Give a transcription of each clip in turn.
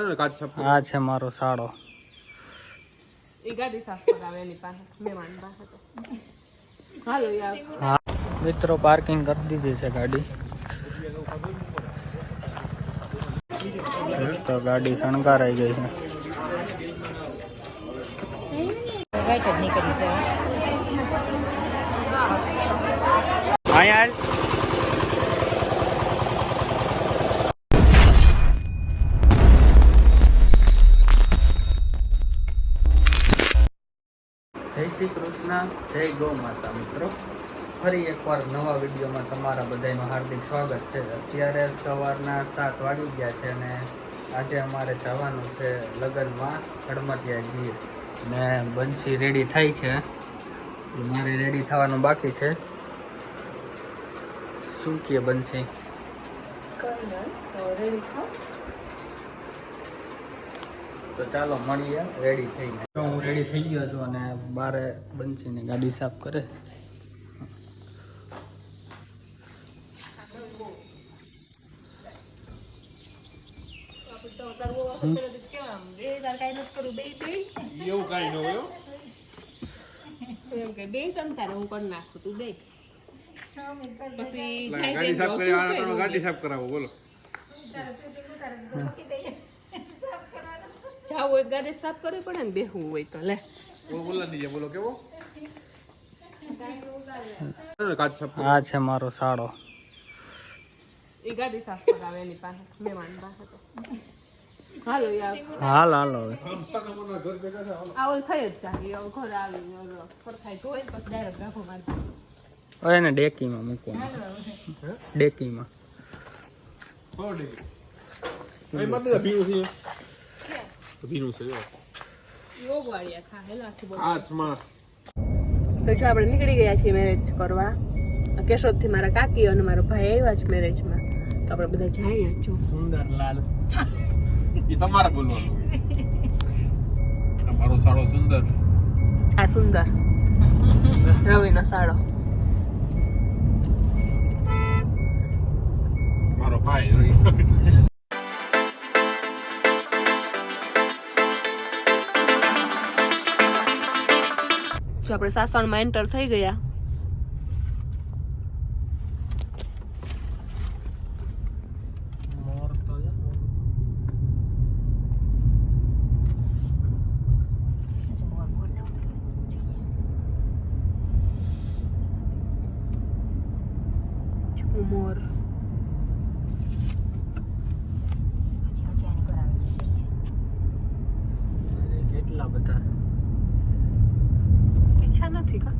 આ છે મારો સાડો એ ગાડી સાફ કરાવે એની પાસે. મહેમાન પાસે તો. હાલો યાર હા. મિત્રો પાર્કિંગ કરી દીધી છે ગાડી. તો ગાડી શણગારાઈ ગઈ છે. અહીંયા કૃષ્ણ, જય ગૌ માતા મિત્રો. ફરી એકવાર નવા વિડીયોમાં તમારા બધાનું હાર્દિક સ્વાગત છે. અત્યારે સવારના સાત વાગી ગયા છે અને આજે અમારે જવાનું છે લગ્નમાં હડમતિયા ગીર. ને બંસી રેડી થાય છે. મારે રેડી થવાનું બાકી છે. શું ના તો રેડી તો ચાલો મળીએ રેડી થઈને. તો હું રેડી થઈ ગયો છું અને બારે બંસીની ગાડી સાફ કરે. એવું કાંઈ ન હોય એમ કે બે તમ તારે હું કરી નાખું તું બે. પછી ગાડી સાફ કરી કરાવો બોલો. જાવું હોય ગાડી સાફ કરવી પડે ને બેહવું હોય તો લે. બોલો બોલો નીચે બોલો કેવો? આ છે મારો સાડો એ ગાડી સાફ કરાવે એની પાસે મહેમાન પાસે હાલો યાર હાલ હાલો હવે. આવો થઈ જ જાય આવો ઘરે આવી પછી ડાયરેક્ટ મારી એને ડેકીમાં મૂકવાનું. ડેકીમાં. ભીનું છે તો જો આપણે નીકળી ગયા છીએ મેરેજ કરવા. કેશોદથી મારા કાકી અને મારો ભાઈ આવ્યા છે મેરેજમાં તો આપણે બધા જઈએ જો સુંદર લાલ એ તમારે બોલવાનું તમારો સાડો સુંદર. આ સુંદર. રવિનો સાડો મારો ભાઈ જો આપણે સાસણમાં એન્ટર થઈ ગયા. મોર કેટલા બધા નથી કા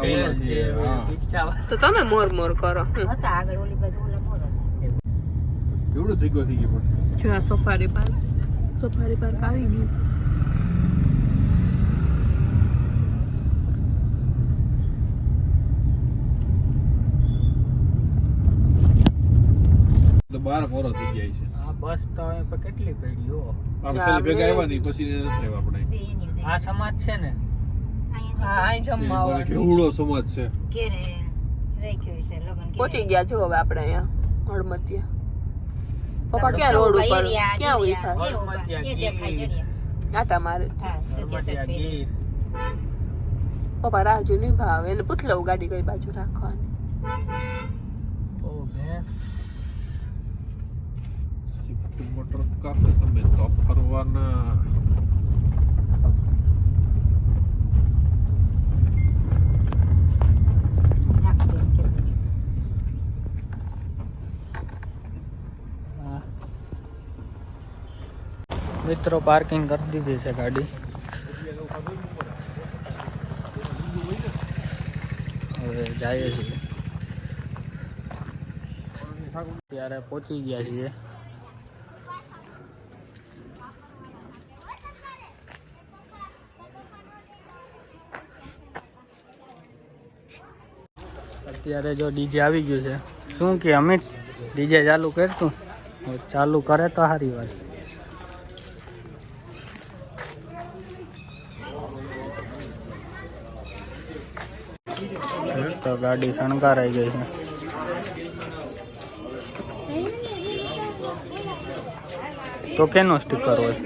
ઓલો તો તમે મોર મોર કરો. હમ. કેવડો જગ્યો થઈ ગયો પણ? જો આ સફારી પાર્ક. સફારી પાર્ક આવી ગયું. બાર મોરો થઈ ગયા છે. આ બસ તો કેટલી પડી હો. આપણે ભેગા આવ્યા નહીં પછી એને નથી આપણે આ સમાજ છે ને. હા જમવા આવવાનું સમાજ છે. પહોંચી ગયા છો હવે આપણે અહીંયા હળમતિયા પપ્પા ક્યાં રોડ ઉપર? ક્યાં ઊભા આટા મારે. પપ્પા રાહ જો નહીં ભાવે એને પૂછ લઉં ગાડી કઈ બાજુ રાખવાની. મોટર કાપે તમે તો ફરવાના. મિત્રો પાર્કિંગ કરી દીધી છે ગાડી હવે જઈએ છીએ ત્યારે પહોંચી ગયા છીએ અત્યારે જો ડીજે આવી ગયું છે. શું કે, અમિત, ડીજે ચાલુ કરતું ચાલુ કરે તો સારી વાત. તો ગાડી શણગારાઈ ગઈ છે. તો કેનો સ્ટીકર હોય?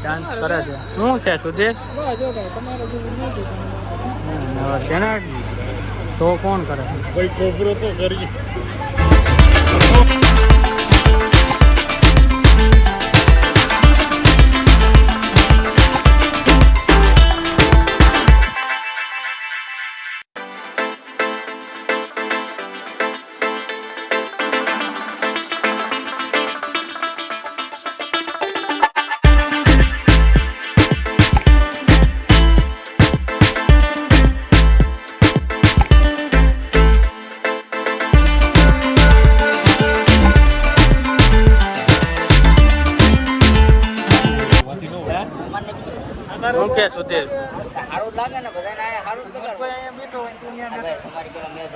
ડાન્સ કરે છે. શું છે સુધીર? જેને તો કોણ કરે? ભાઈ કોપરો તો કરી હવે તમારી પેલા મેં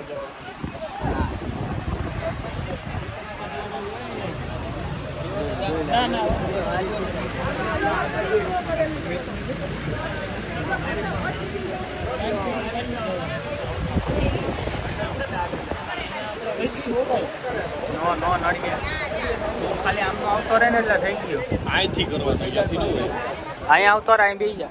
નો નો નડીએ ખાલી આમ આવતો રહે ને એટલે થઈ ગયું અહીંથી કરવા તો અહીંયાથી ન હોય. અહીંયા આવતો રહે અહીં બી જા.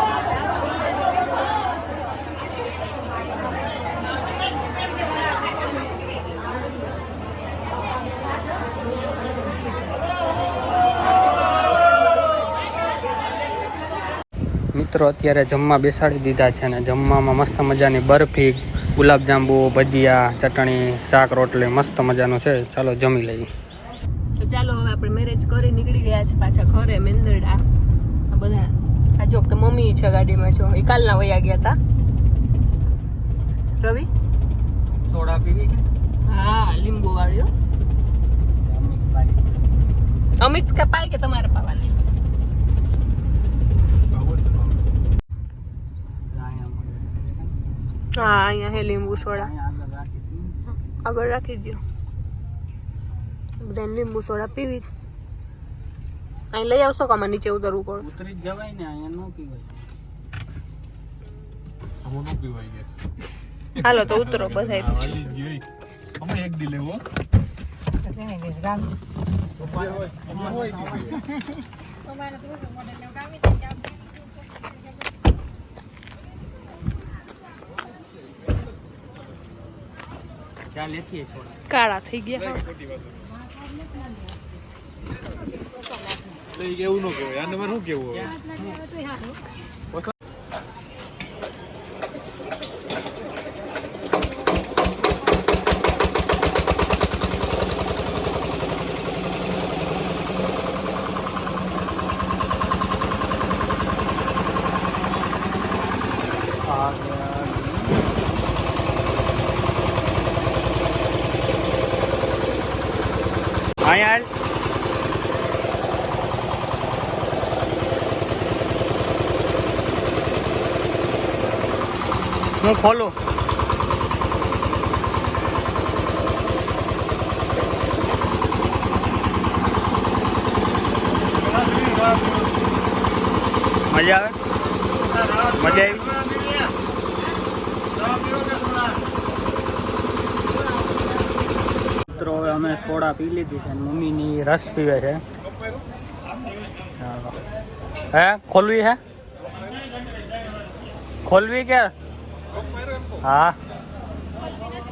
મિત્રો અત્યારે જમવા બેસાડી દીધા છે ને જમવામાં મસ્ત મજાની બરફી ગુલાબજાંબુ ભજીયા ચટણી શાક રોટલી મસ્ત મજાનું છે. ચાલો જમી લઈએ. તો ચાલો હવે આપણે મેરેજ કરી નીકળી ગયા છે પાછા ઘરે મેંદરડા. આ બધા આ જો તો મમ્મી છે ગાડીમાં જો એ કાલના વયા ગયા હતા રવિ? સોડા પીવી કે? હા લીંબુ વાળ્યો. અમિત કપાય પાય કે તમારે પાવાની? હા અહીંયા હે લીંબુ સોડા. આગળ રાખી દો બધાને લીંબુ સોડા પીવી. અહીં લઈ આવશો કે નીચે ઉતરવું પડશે? ઉતરી જવાય ને અહીંયા ન પીવાય. હું ન પીવાય હાલો તો ઉતરો બધા અમે એક દી લેવો કાળા થઈ ગયા એવું ન કહેવાય? આને મારે શું કેવું હું ખોલું મજા આવે મજા આવી મિત્રો હવે અમે સોડા પી લીધી છે અને મમ્મીની રસ પીવે છે. ચાલો. હે? ખોલવી હે? ખોલવી કે? હા.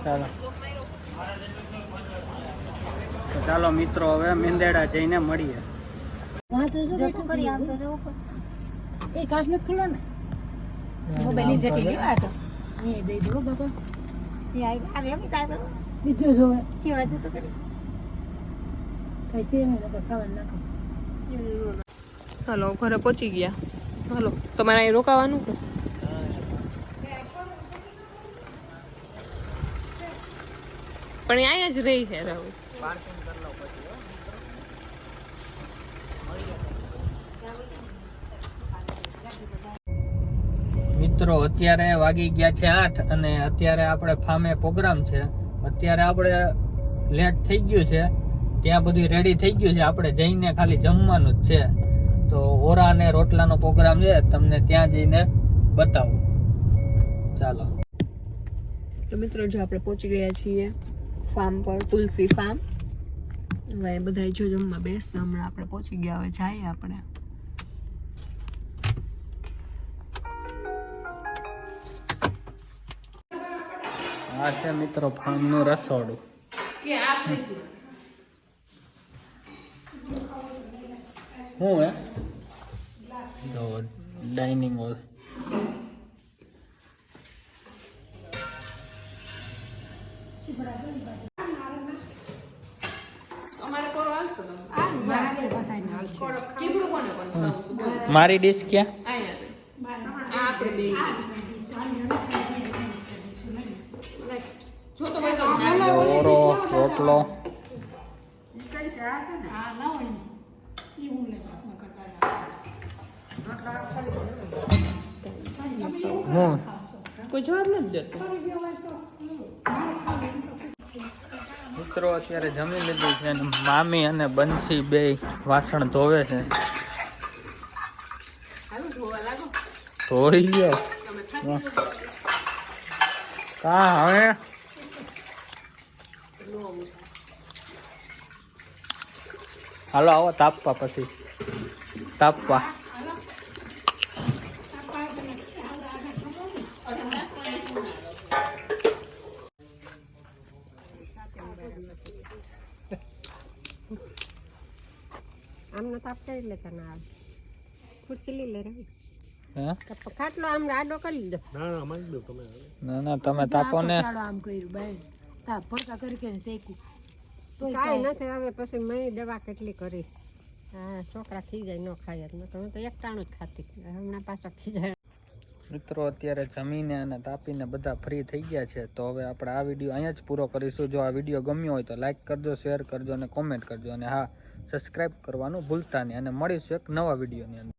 ચાલો. ચાલો મિત્રો હવે મેંદેડા જઈને મળીએ. એ કાચ નથી ખુલ્લા ને? મોબાઈલની જટી લેવા તો અહીંયા દઈ દો બાપા. ત્યાં આવી એમ તારે બીજો જોવે કેવા જતો કરી નહીં નકર ખાવાનું નાખો. હાલો ઘરે પહોંચી ગયા. હાલો તમારે અહીં રોકાવાનું કે? પણ અહીંયા જ રહી છે રહું મિત્રો અત્યારે વાગી ગયા છે આઠ અને અત્યારે આપણે ફામે પ્રોગ્રામ છે. અત્યારે આપણે લેટ થઈ ગયું છે. ત્યાં બધું રેડી થઈ ગયું છે. આપણે જઈને ખાલી જમવાનું જ છે. તો ઓરા અને રોટલાનો પ્રોગ્રામ છે. તમને ત્યાં જઈને બતાવું. ચાલો. તો મિત્રો જો આપણે પહોંચી ગયા છીએ. ફાર્મ પર તુલસી ફાર્મ. હવે બધા જો જમવા બેસશે. હમણાં આપણે પહોંચી ગયા હવે જાય આપણે. આ છે મિત્રો ફાર્મનું રસોડું. કે આપણે શું હે? ડાઇનિંગ હોલ મારી ડીશ ક્યાં? અહીંયા આ આપણે બે. જો તો ભાઈ તો ના ઓરો રોટલો. હું? કોઈ જવાબ નથી દેતો. મિત્રો, અત્યારે જમી લીધું છે અને મામી અને બંસી બે વાસણ ધોવે છે. ધોઈ ગયો કા હવે? હાલો, આવો, તાપવા પછી. તાપવા. તાપ તને આવે ખુરશી લઈ લે રવિ. ખાટલો આમ આડો કરી લીધો. ના ના તમે તાપો ને. આમ કર્યું બહાર તાપ ભડકા કરી કરીને શેકું કાંઈ નથી હવે પછી મેં દવા કેટલી કરી. હા છોકરા ખીજાય ન ખાય જ. હું તો એકટાણું જ ખાતી. હમણાં પાછા ખીજાય મિત્રો અત્યારે જમીને અને તાપીને બધા ફ્રી થઈ ગયા છે. તો હવે આપણે આ વીડિયો અહીંયા જ પૂરો કરીશું. જો આ વીડિયો ગમ્યો હોય તો લાઈક કરજો શેર કરજો અને કોમેન્ટ કરજો. અને હા સબસ્ક્રાઈબ કરવાનું ભૂલતા નહીં. અને મળીશું એક નવા વિડીયોની અંદર.